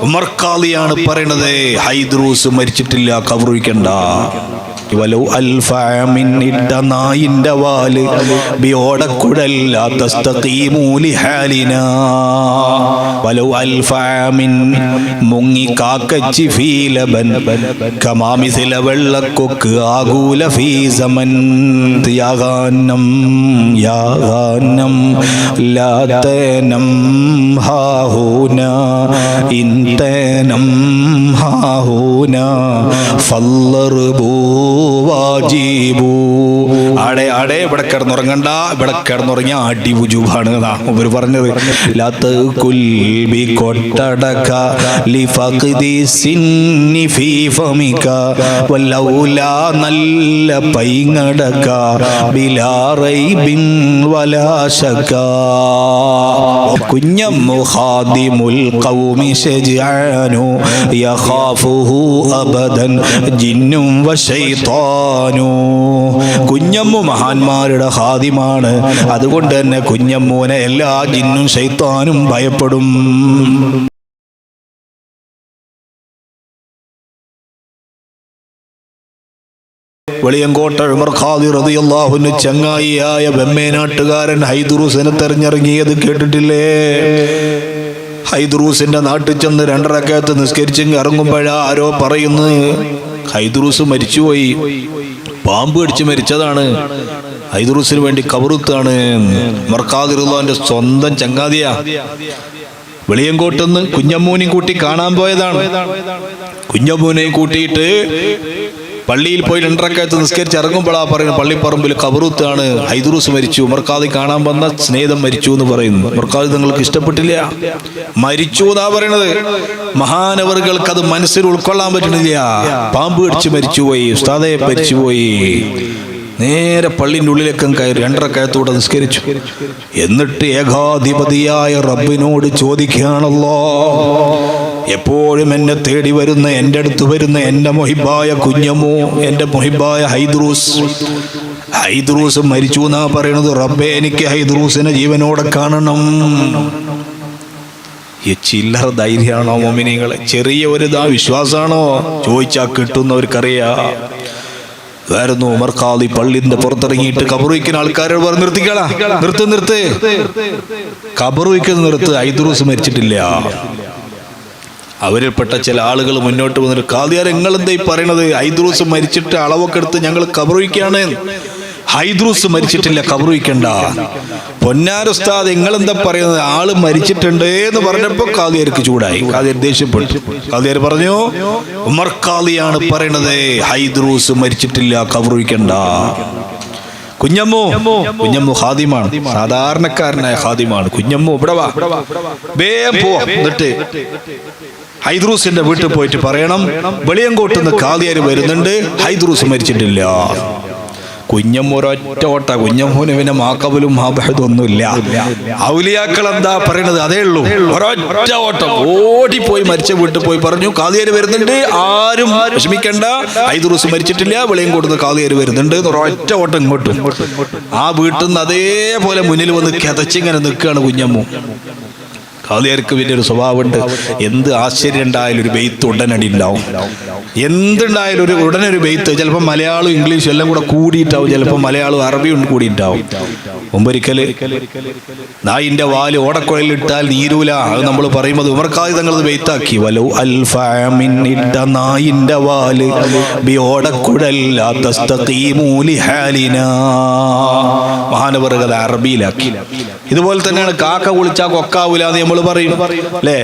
ഉമർക്കാളിയാണ് പറയണത് ഹൈദ്രൂസ് മരിച്ചിട്ടില്ല അൽഫാമിൻ ഇട്ട നായിന്റെ വാൽ മുങ്ങി കാക്കച്ചി ഫീലബൻ കമാമിസില വെള്ളക്കൊക്ക് ആകൂല ഫീസമൻ യാഗാനം യാഗാനം ലാതനം ഹാഹൂന ഇന്തനം. ഹാഹൂന ഫല്ലറുബൂ വാജീബൂ ആടെ ആടെ ഇവിടെ കിടന്നുറങ്ങണ്ട. ഇവിടെ കിടന്നുറങ്ങിയ അടി വുജൂബാണ് അതാ ഇവർ പറഞ്ഞത്. ലാത്ത് കുൽബി കൊട്ടടക ലിഫഖദി സിന്നി ഫീ ഫമിക വല്ലൗല നല്ല പൈങ്ങടക ബിലാ റൈബിൻ വലാ ശക. ഖാദിമുൽ ഖൗമി ശജാനു യഖാഫുഹു അബദൻ ജിന്നും വശൈത്താനു കുഞ്ഞമ്മു മഹാന്മാരുടെ ഹാദിമാണ്. അതുകൊണ്ട് തന്നെ കുഞ്ഞമ്മൂനെ എല്ലാ ജിന്നും ശൈത്താനും ഭയപ്പെടും. വെളിയങ്കോട്ട ഉമർ ഖാദി റതിയല്ലാഹുന് ചങ്ങായിയായ വെമ്മേനാട്ടുകാരൻ ഹൈദുറൂസിനെ തെരഞ്ഞിറങ്ങിയത് കേട്ടിട്ടില്ലേ? ഹൈദുറൂസിന്റെ നാട്ടിൽ ചെന്ന് രണ്ടരക്കകത്ത് നിസ്കരിച്ചെങ്കിൽ ഇറങ്ങുമ്പോഴാ ആരോ പറയുന്നു ഹൈദുറൂസ് മരിച്ചുപോയി. പാമ്പ് കടിച്ച് മരിച്ചതാണ്. ഹൈദുറൂസിന് വേണ്ടി കബറുത്താണ്. മർക്കാതിറുള്ളവന്റെ സ്വന്തം ചങ്ങാതിയാ. വെളിയങ്കോട്ടെന്ന് കുഞ്ഞമ്മൂനെയും കൂട്ടി കാണാൻ പോയതാണ്. കുഞ്ഞമ്മൂനെയും കൂട്ടിയിട്ട് പള്ളിയിൽ പോയി രണ്ടരക്കാലത്ത് നിസ്കരിച്ച് ഇറങ്ങുമ്പോഴാ പറയുന്നത് പള്ളിപ്പറമ്പിൽ കബറൂത്താണ്. ഹൈദറൂസ് മരിച്ചു. ഉമർക്കാദി കാണാൻ വന്ന സ്നേഹിതം മരിച്ചു എന്ന് പറയുന്നു. ഉമർക്കാദി നിങ്ങൾക്ക് ഇഷ്ടപ്പെട്ടില്ല. മരിച്ചു എന്നാ പറയണത്? മഹാനവറുകൾക്ക് അത് മനസ്സിൽ ഉൾക്കൊള്ളാൻ പറ്റണില്ല പാമ്പ് കടിച്ച് മരിച്ചുപോയി. ഉസ്താദെ മരിച്ചുപോയി. നേരെ പള്ളിന്റെ ഉള്ളിലേക്കും കയറി രണ്ടരക്കയത്തൂടെ നിസ്കരിച്ചു. എന്നിട്ട് ഏകാധിപതിയായ റബ്ബിനോട് ചോദിക്കുകയാണല്ലോ. എപ്പോഴും എന്നെ തേടി വരുന്ന എന്റെ അടുത്ത് വരുന്ന എന്റെ മൊഹിബായ കുഞ്ഞമോ എന്റെ മൊഹിബായ ഹൈദ്രൂസ്. ഹൈദ്രൂസ് മരിച്ചു എന്നാ പറയണത് റബ്ബെ എനിക്ക് ഹൈദ്രൂസിനെ ജീവനോടെ കാണണം. ഈ ചില്ലറ ധൈര്യമാണോ മോമിനികളെ ചെറിയ ഒരു ഇതാ വിശ്വാസമാണോ? ചോദിച്ചാൽ കിട്ടുന്നവർക്കറിയാം. വേറൊന്നു ഉമർ ഖാദി പള്ളിന്റെ പുറത്തിറങ്ങിയിട്ട് കബറുവയ്ക്കുന്ന ആൾക്കാരോട് പറഞ്ഞ് നിർത്തിക്കളാ നിർത്ത് നിർത്ത്. കബറുവയ്ക്കുന്ന നിർത്ത്. ഐദ്രൂസ് മരിച്ചിട്ടില്ല. അവരിൽപ്പെട്ട ചില ആളുകൾ മുന്നോട്ട് വന്നിട്ട് കാതിയാർ നിങ്ങൾ എന്താ ഈ പറയണത്? ഹൈദ്രൂസ് മരിച്ചിട്ട് അളവൊക്കെ എടുത്ത് ഞങ്ങൾ കബറുവയ്ക്കാണ് ഹൈദ്രൂസ് മരിച്ചിട്ടില്ല കബറുവിക്കണ്ട പൊന്നാരുസ്താദ് നിങ്ങൾ എന്താ പറയുന്നത്? ആൾ മരിച്ചിട്ടുണ്ട് എന്ന് പറഞ്ഞപ്പോ കാതിയർക്ക് ചൂടായി. കാതിയർ ദേഷ്യപ്പെട്ടു. കാതിയർ പറഞ്ഞു ഉമർ കാളിയാണ് പറയണത്. ഹൈദ്രൂസ് മരിച്ചിട്ടില്ല കബറുവിക്കണ്ട കുഞ്ഞമ്മു കുഞ്ഞമ്മു ഹാദിമാണ്. സാധാരണക്കാരനായ ഹാദിമാണ്. കുഞ്ഞമ്മു ഇവിടെ വാ. വേഗം പോവാ. എന്നിട്ട് ഹൈദ്രൂസിന്റെ വീട്ടിൽ പോയിട്ട് പറയണം വെളിയങ്കോട്ട് നിന്ന് കാതിയാര് വരുന്നുണ്ട് ഹൈദ്രൂസ് മരിച്ചിട്ടില്ല. കുഞ്ഞമ്മൊരൊറ്റ ഓട്ട കുഞ്ഞമ്മൂന് പിന്നെ മാക്കബലും മാബഹദും ഒന്നുമില്ല ഔലിയാക്കൾ എന്താ പറയണത്? അതേ ഉള്ളൂ. ഒരൊറ്റ ഓട്ടം. ഓടിപ്പോയി മരിച്ച വീട്ടിൽ പോയി പറഞ്ഞു കാതിയാര് വരുന്നുണ്ട് ആരും വിഷമിക്കണ്ട ഹൈദ്രൂസ് മരിച്ചിട്ടില്ല വെളിയും കൊടുത്ത് കാതിയാര് വരുന്നുണ്ട് ഒരൊറ്റ ഓട്ടം ഇങ്ങോട്ടും. ആ വീട്ടിൽ നിന്ന് അതേപോലെ മുന്നിൽ വന്ന് കിതച്ചിങ്ങനെ നിൽക്കുകയാണ് കുഞ്ഞമ്മു. കാളിയാർക്ക് പിന്നെ ഒരു സ്വഭാവമുണ്ട്. എന്ത് ആശ്ചര്യം ഉണ്ടായാലും ഒരു ബെയ്ത്ത് ഉടനടി ഉണ്ടാവും. എന്തുണ്ടായാലും ഒരു ഉടനെ ഒരു ബെയ്ത്ത് ചിലപ്പോൾ മലയാളം ഇംഗ്ലീഷും എല്ലാം കൂടെ കൂടിയിട്ടാവും ചിലപ്പോൾ മലയാളം അറബിയും കൂടിയിട്ടാവും. മുമ്പൊരിക്കൽ നായിന്റെ വാൽ ഓടക്കുഴലിട്ടാൽ നീരൂല. അത് നമ്മൾ പറയുമ്പോൾ ഉമർക്കാതി തങ്ങൾ ബെയ്ത്താക്കി. വലോ അൽഫാമിൻ ഇട്ട നായിന്റെ വാൽ ബി ഓടക്കുഴൽ മഹാനവർ അത് അറബിയിലാക്കി. ഇതുപോലെ തന്നെയാണ് കാക്ക കുളിച്ചാൽ കൊക്കാവൂല എന്ന് നമ്മൾ പറയും. അല്ലേ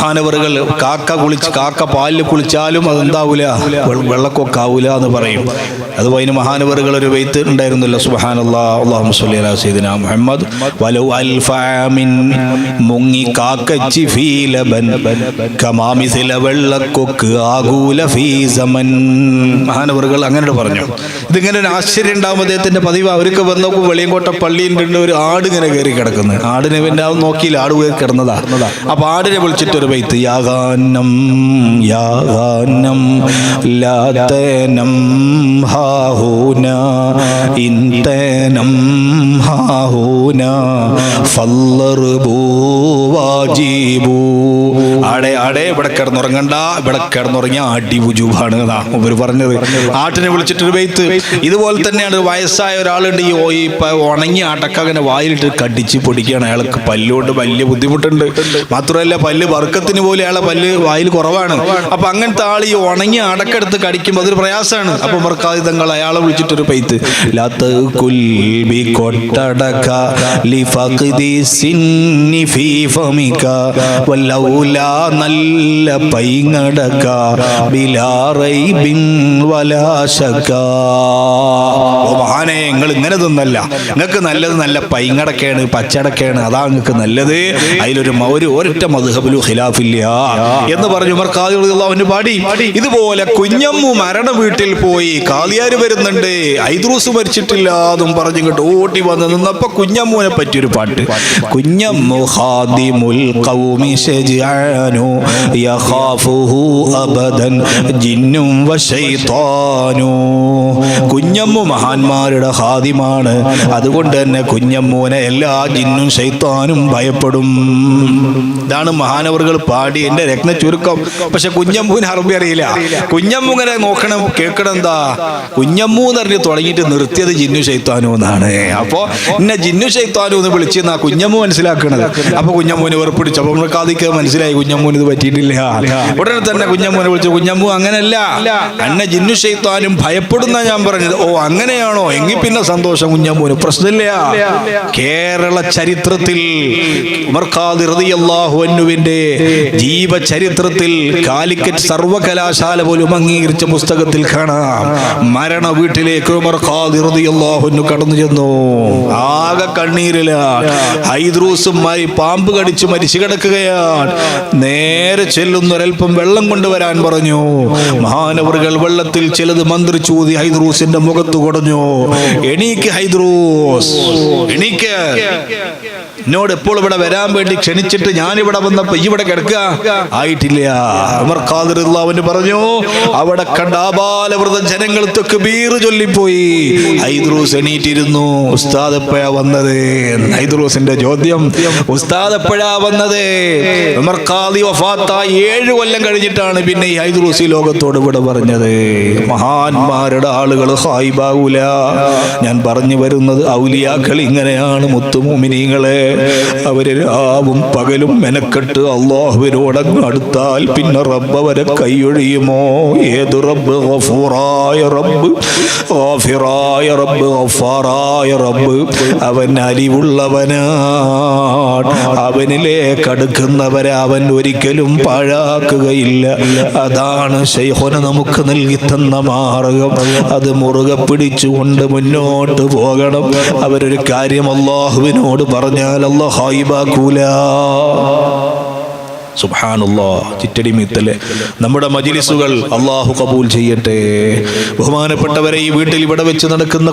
മാനവറുകൾ കാക്ക കുളിച്ച് കാക്ക പാലിൽ കുളിച്ചാലും അതെന്താവൂല? വെള്ളക്കൊക്കാവൂല എന്ന് പറയും. അതുപോലെ അതിന് മഹാനവറുകൾ ഒരു വെയ്ത്ത് ഉണ്ടായിരുന്നല്ലോ. സയ്യിദിനാ മുഹമ്മദ്. മുങ്ങി കാക്കച്ചി ഫീലബൻ കമാമിസില വെള്ളക്കൊക്ക് ആകൂല ഫീസമൻ മഹാനവറുകൾ അങ്ങനെ പറഞ്ഞു. ഇതിങ്ങനെ ഒരു ആശ്ചര്യം ഉണ്ടാകുമ്പോൾ പതിവ് അവർക്ക് വന്നപ്പോൾ വെളിയങ്കോട്ട പള്ളിയിൽ ഒരു ആട് ഇങ്ങനെ കയറി കിടക്കുന്നത് ആടിനെ പിന്നെ നോക്കിയില്ല. ആട് കയറി കിടന്നതാ. അപ്പൊ ആടിനെ വിളിച്ചിട്ട് ഒരു പൈത്ത് യാഗാനം യാഗാനം ലാതനം ഹാഹൂന ഇന്തനം ഹാഹൂന ഫല്ലറുബൂ വാജീബൂ ആടെ ആടെ ഇവിടെ കിടന്നുറങ്ങണ്ട. ഇവിടെ കിടന്നുറങ്ങിയ അടി എന്നാ ഇവർ പറഞ്ഞത്. ആട്ടിനെ വിളിച്ചിട്ടൊരു വെയ്ത്ത് ഇതുപോലെ തന്നെയാണ് വയസ്സായ ഒരാളുണ്ട് ഈ ഉണങ്ങിയ ആട്ടൊക്കെ അങ്ങനെ വായിലിട്ട് കടിച്ച് പൊടിക്കുകയാണ്. അയാൾക്ക് പല്ലുകൊണ്ട് വലിയ ബുദ്ധിമുട്ടുണ്ട്. മാത്രമല്ല പല്ല് വർക്കത്തിന് പോലെ അയാളെ പല്ല് വായിൽ കുറവാണ്. അപ്പൊ അങ്ങനത്തെ ആൾ ഈ ഉണങ്ങിയ അടക്കെടുത്ത് കടിക്കുമ്പോൾ അതൊരു പ്രയാസമാണ്. അപ്പൊ മർക്കാതി തങ്ങൾ അയാളെ വിളിച്ചിട്ടൊരു പെയ്ത്ത് ലാത്ത് നല്ല പൈങ്ങടക ബിലാറൈബിൻ വലാശക. മഹാനെ നിങ്ങൾ ഇങ്ങനെ തിന്നല്ല നിങ്ങൾക്ക് നല്ലത് നല്ല പൈങ്ങടക്കയാണ് പച്ചടക്കയാണ്. അതാ നിങ്ങൾക്ക് നല്ലത്. അതിലൊരു ഒരു ഒരൊറ്റ മധുഹബിലു ഖിലാഫില്ല എന്ന് പറഞ്ഞു ഉമർ ഖാദി അവന് പാടി. ഇതുപോലെ കുഞ്ഞമ്മു മരണ വീട്ടിൽ പോയി കാളിയാര് വരുന്നുണ്ട്. ഐദ്രൂസ് മരിച്ചിട്ടില്ല എന്നും പറഞ്ഞു ഇങ്ങോട്ട് ഓട്ടി വന്ന് നിന്നപ്പോ കുഞ്ഞമ്മുവിനെ പറ്റിയൊരു പാട്ട്. കുഞ്ഞമ്മു ഖാദിമുൽ ഖൗമി അബദൻ ജിന്നും വശൈത്താനു കുഞ്ഞമ്മു മഹാന്മാരുടെ ഹാദിമാണ് അതുകൊണ്ട് തന്നെ കുഞ്ഞമ്മൂനെ എല്ലാ ജിന്നും ശൈത്താനും ഭയപ്പെടും. ഇതാണ് മഹാനവറുകൾ പാടി എന്റെ രത്ന ചുരുക്കം. പക്ഷെ കുഞ്ഞമ്മൂന് അറബി അറിയില്ല. കുഞ്ഞമ്മു ഇങ്ങനെ നോക്കണം കേൾക്കണം എന്താ? കുഞ്ഞമ്മു എന്ന് പറഞ്ഞ് തുടങ്ങിയിട്ട് നിർത്തിയത് ജിന്നു ശൈത്താനു എന്നാണ്. അപ്പോ എന്നെ ജിന്നു ശൈത്താനു എന്ന് വിളിച്ചെന്നാ കുഞ്ഞമ്മു മനസ്സിലാക്കണത്? അപ്പൊ കുഞ്ഞമ്മൂന് വെറുപ്പിടിച്ചു അപ്പൊ നമ്മൾ കാതിക്ക് മനസ്സിലായി. കുഞ്ഞമ്മൂന് ഇത് പറ്റിയിട്ടില്ല. ഉടനെ തന്നെ കുഞ്ഞമ്മൂനെ വിളിച്ചു. കുഞ്ഞമ്മു അങ്ങനല്ല. എന്നെ ജിന്നു ഷെയ്ത്താനും ഭയപ്പെടുന്ന ഞാൻ പറഞ്ഞത്. ഓ അങ്ങനെയാണോ? എങ്കിൽ പിന്നെ സന്തോഷം കുഞ്ഞമ്മൂന്. പ്രശ്നമില്ല. കേരള ചരിത്രത്തിൽ ഉമർ ഖാദിർ റളിയല്ലാഹു അൻഹുവിന്റെ ജീവചരിത്രത്തിൽ കാലിക്കറ്റ് സർവകലാശാല പോലും അംഗീകരിച്ച പുസ്തകത്തിൽ കാണാം. മരണ വീട്ടിലേക്ക് ഉമർ ഖാദിർ റളിയല്ലാഹു അൻഹു കടന്നു ചെന്നു. ആകെ കണ്ണീരില ഹൈദ്രൂസുമായി പാമ്പ് കടിച്ചു മരിച്ചു കിടക്കുകയാണ്. നേരെ ചെല്ലുന്ന ഒരൽപ്പം വെള്ളം കൊണ്ടുവരാൻ പറഞ്ഞു. മഹാനവറുകൾ വെള്ളത്തിൽ ചിലത് മന്ത്രിച്ചൂതി ഹൈദ്രൂസിന്റെ മുഖത്ത് കൊടഞ്ഞു. എണീക്ക് ഹൈദ്രൂസ്. എണീക്ക്. എന്നോട് എപ്പോൾ ഇവിടെ വരാൻ വേണ്ടി ക്ഷണിച്ചിട്ട് ഞാൻ ഇവിടെ വന്നപ്പോ ഇവിടെ കിടക്കുക? ആയിട്ടില്ല. ഉമർ ഖാദിർ പറഞ്ഞു അവിടെ കണ്ട ആബാലവൃത ജനങ്ങൾ ബീർ ചൊല്ലിപ്പോയി. ഹൈദ്രൂസ് എണീറ്റിരുന്നു. ഉസ്താദ് വന്നത്? ഹൈദ്രൂസിന്റെ ചോദ്യം ഉസ്താദ് വന്നത്? ഉമർ ഏഴ് കൊല്ലം കഴിഞ്ഞിട്ടാണ് പിന്നെ ഈ ഹൈദ്രൂസി ലോകത്തോട് ഇവിടെ പറഞ്ഞത്. മഹാന്മാരുടെ ആളുകൾ ഹായിബാവൂല. ഞാൻ പറഞ്ഞു വരുന്നത് ഔലിയാക്കൾ ഇങ്ങനെയാണ് മുത്തുമോമിനിങ്ങളെ. അവർ രാവും പകലും മെനക്കെട്ട് അള്ളാഹുവിനോടങ്ങ് അടുത്താൽ പിന്നെ റബ്ബ് അവരെ കൈയൊഴിയുമോ? ഏത് റബ്ബ് ഗഫൂറായ റബ്ബ്? ഗാഫിറായ റബ്ബ് ഗഫാറായ റബ്ബ്. അവൻ അലിവുള്ളവനാണ് അവനിലേക്ക് അടുക്കുന്നവരെ അവൻ ഒരിക്കലും പാഴാക്കുകയില്ല. അതാണ് ശൈഖുന നമുക്ക് നൽകി തന്ന മാർഗം. അത് മുറുകെ പിടിച്ചുകൊണ്ട് മുന്നോട്ട് പോകണം. അവരൊരു കാര്യം അള്ളാഹുവിനോട് പറഞ്ഞാൽ മിത്തൽ. നമ്മുടെ മജിലിസുകൾ അള്ളാഹു കബൂൽ ചെയ്യട്ടെ. ബഹുമാനപ്പെട്ടവരെ ഈ വീട്ടിൽ ഇവിടെ വെച്ച് നടക്കുന്ന